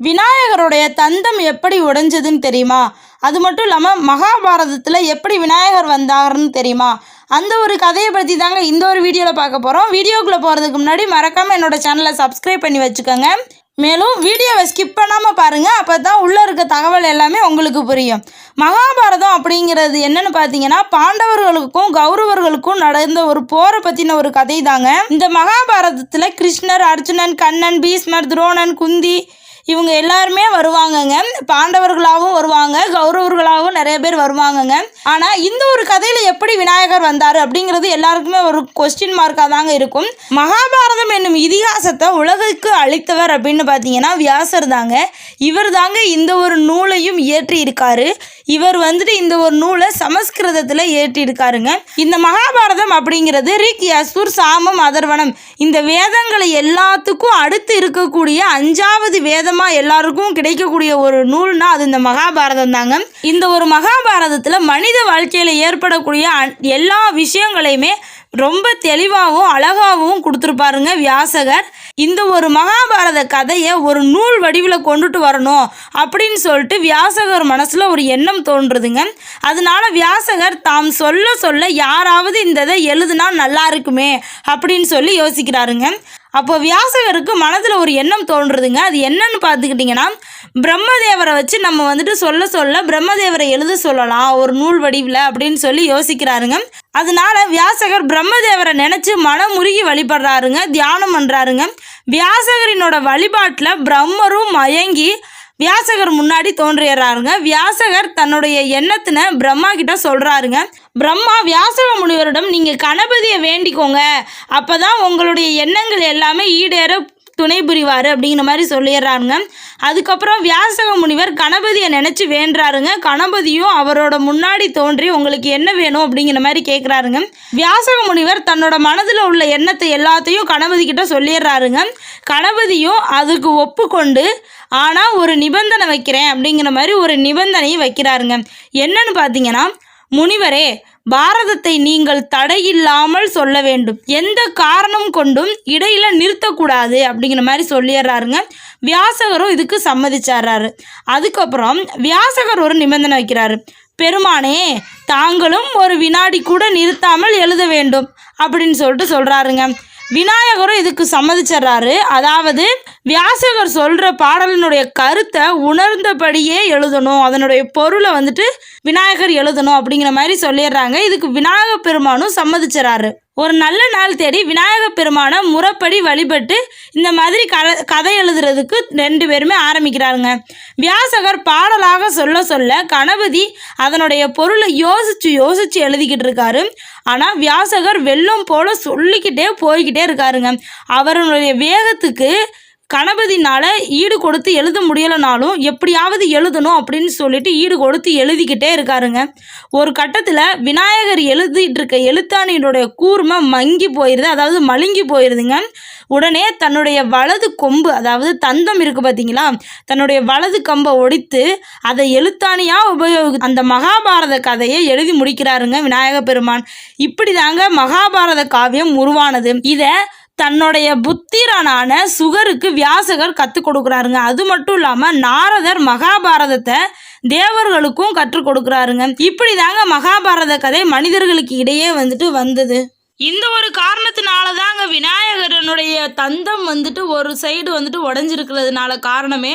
விநாயகருடைய தந்தம் எப்படி உடைஞ்சதுன்னு தெரியுமா? அது மட்டும் இல்லாமல் மகாபாரதத்தில் எப்படி விநாயகர் வந்தாருன்னு தெரியுமா? அந்த ஒரு கதையை பற்றி தாங்க இந்த ஒரு வீடியோவில் பார்க்க போகிறோம் வீடியோக்குள்ளே போகிறதுக்கு முன்னாடி மறக்காமல் என்னோட சேனலை சப்ஸ்கிரைப் பண்ணி வச்சுக்கோங்க. மேலும் வீடியோவை ஸ்கிப் பண்ணாமல் பாருங்கள் அப்போ தான் உள்ளே இருக்க தகவல் எல்லாமே உங்களுக்கு புரியும். மகாபாரதம் அப்படிங்கிறது என்னென்னு பார்த்தீங்கன்னா பாண்டவர்களுக்கும் கௌரவர்களுக்கும் நடந்த ஒரு போரை பற்றின ஒரு கதை தாங்க இந்த மகாபாரதத்தில் கிருஷ்ணர் அர்ஜுனன் கண்ணன் பீஷ்மர் துரோணன் குந்தி இவங்க எல்லாருமே வருவாங்கங்க. பாண்டவர்களாகவும் வருவாங்க. கௌரவர்களாகவும் நிறைய பேர் வருவாங்கங்க. ஆனால் இந்த ஒரு கதையில் எப்படி விநாயகர் வந்தார் அப்படிங்கிறது எல்லாருக்குமே ஒரு கொஸ்டின் மார்க்காக தாங்க இருக்கும். மகாபாரதம் என்னும் இதிகாசத்தை உலகுக்கு அளித்தவர் அப்படின்னு பார்த்தீங்கன்னா வியாசர் தாங்க. இவர் தாங்க இந்த ஒரு நூலையும் இயற்றி இருக்காரு. இவர் வந்துட்டு இந்த ஒரு நூலை சமஸ்கிருதத்தில் ஏற்றி இருக்காருங்க. இந்த மகாபாரதம் அப்படிங்கிறது ரிக் யசூர் சாமம் அதர்வனம் இந்த வேதங்களை எல்லாத்துக்கும் அடுத்து இருக்கக்கூடிய அஞ்சாவது வேதம் வேதமாக எல்லாருக்கும் கிடைக்கக்கூடிய ஒரு நூல்னா அது இந்த மகாபாரதம் தாங்க. இந்த ஒரு மகாபாரதத்தில் மனித வாழ்க்கையில் ஏற்படக்கூடிய எல்லா விஷயங்களையுமே ரொம்ப தெளிவாகவும் அழகாகவும் கொடுத்துருப்பாருங்க வியாசகர். இந்த ஒரு மகாபாரத கதையை ஒரு நூல் வடிவில் கொண்டுட்டு வரணும் அப்படின்னு சொல்லிட்டு வியாசகர் மனசில் ஒரு எண்ணம் தோன்றுதுங்க. அதனால வியாசகர் தாம் சொல்ல சொல்ல யாராவது இந்த இதை எழுதுனா நல்லா இருக்குமே அப்படின்னு சொல்லி யோசிக்கிறாருங்க. அப்போ வியாசகருக்கு மனதில் ஒரு எண்ணம் தோன்றுதுங்க. அது என்னன்னு பார்த்துக்கிட்டிங்கன்னா பிரம்மதேவரை வச்சு நம்ம வந்துட்டு சொல்ல சொல்ல பிரம்மதேவரை எழுத சொல்லலாம் ஒரு நூல் வடிவில் அப்படின்னு சொல்லி யோசிக்கிறாருங்க. அதனால வியாசகர் பிரம்மதேவரை நினச்சி மனமுருகி வழிபடுறாருங்க தியானம் பண்ணுறாருங்க வியாசகரினோட வழிபாட்டில் பிரம்மரும் மயங்கி வியாசகர் முன்னாடி தோன்றிடுறாருங்க வியாசகர் தன்னுடைய எண்ணத்தினை பிரம்மா கிட்ட சொல்கிறாருங்க பிரம்மா வியாசக முனிவரிடம் நீங்கள் கணபதியை வேண்டிக்கோங்க. அப்போ தான் உங்களுடைய எண்ணங்கள் எல்லாமே ஈடேற துணை புரிவார் அப்படிங்கிற மாதிரி சொல்லிடுறாருங்க. அதுக்கப்புறம் வியாசக முனிவர் கணபதியை நினச்சி வேண்டுறாருங்க. கணபதியும் அவரோட முன்னாடி தோன்றி உங்களுக்கு என்ன வேணும் அப்படிங்கிற மாதிரி கேட்குறாருங்க வியாசக முனிவர் தன்னோட மனதில் உள்ள எண்ணத்தை எல்லாத்தையும் கணபதி கிட்ட சொல்லிடுறாருங்க. கணபதியும் அதுக்கு ஒப்புக்கொண்டு ஆனால் ஒரு நிபந்தனை வைக்கிறேன் அப்படிங்கிற மாதிரி ஒரு நிபந்தனையும் வைக்கிறாருங்க. என்னன்னு பார்த்தீங்கன்னா முனிவரே பாரதத்தை நீங்கள் தடையில்லாமல் சொல்ல வேண்டும். எந்த காரணம் கொண்டும் இடையில நிறுத்தக்கூடாது அப்படிங்கிற மாதிரி சொல்லிடுறாருங்க வியாசகரும் இதுக்கு சம்மதிச்சாராரு. அதுக்கப்புறம் வியாசகர் ஒரு நிபந்தனை வைக்கிறாரு. பெருமானே தாங்களும் ஒரு வினாடி கூட நிறுத்தாமல் எழுத வேண்டும் அப்படின்னு சொல்லிட்டு சொல்கிறாருங்க விநாயகரும் இதுக்கு சம்மதிச்சிடுறாரு. அதாவது வியாசகர் சொல்கிற பாடலினுடைய கருத்தை உணர்ந்தபடியே எழுதணும். அதனுடைய பொருளை வந்துட்டு விநாயகர் எழுதணும் அப்படிங்கிற மாதிரி சொல்லிடுறாங்க. இதுக்கு விநாயக பெருமானும் சம்மதிச்சிடறாரு. ஒரு நல்ல நாள் தேடி விநாயக பெருமானை முறைப்படி வழிபட்டு இந்த மாதிரி கதை கதை எழுதுறதுக்கு ரெண்டு பேருமே ஆரம்பிக்கிறாருங்க. வியாசகர் பாடலாக சொல்ல சொல்ல கணபதி அதனுடைய பொருளை யோசிச்சு யோசிச்சு எழுதிக்கிட்டு இருக்காரு. ஆனால் வியாசகர் வெள்ளம் போல சொல்லிக்கிட்டே போய்கிட்டே இருக்காருங்க. அவருடைய வேகத்துக்கு கணபதினால ஈடு கொடுத்து எழுத முடியலைனாலும் எப்படியாவது எழுதணும் அப்படின்னு சொல்லிட்டு ஈடு கொடுத்து எழுதிக்கிட்டே இருக்காருங்க. ஒரு கட்டத்தில் விநாயகர் எழுதிட்டு இருக்க எழுத்தாணியினுடைய கூர்மை மங்கி போயிடுது அதாவது மழுங்கி போயிடுதுங்க உடனே தன்னுடைய வலது கொம்பு அதாவது தந்தம் இருக்குது பார்த்தீங்களா தன்னுடைய வலது கம்பை ஒடித்து அதை எழுத்தாணியாக உபயோகி அந்த மகாபாரத கதையை எழுதி முடிக்கிறாருங்க விநாயக பெருமான். இப்படி தாங்க மகாபாரத காவியம் உருவானது. இதை தன்னுடைய புத்திரனான சுகருக்கு வியாசகர் கற்றுக் கொடுக்குறாருங்க. அது மட்டும் இல்லாமல் நாரதர் மகாபாரதத்தை தேவர்களுக்கும் கற்றுக் கொடுக்குறாருங்க. இப்படி தாங்க மகாபாரத கதை மனிதர்களுக்கு இடையே வந்துட்டு வந்தது. இந்த ஒரு காரணத்தினால தாங்க விநாயகரனுடைய தந்தம் வந்துட்டு ஒரு சைடு வந்துட்டு உடஞ்சிருக்கிறதுனால காரணமே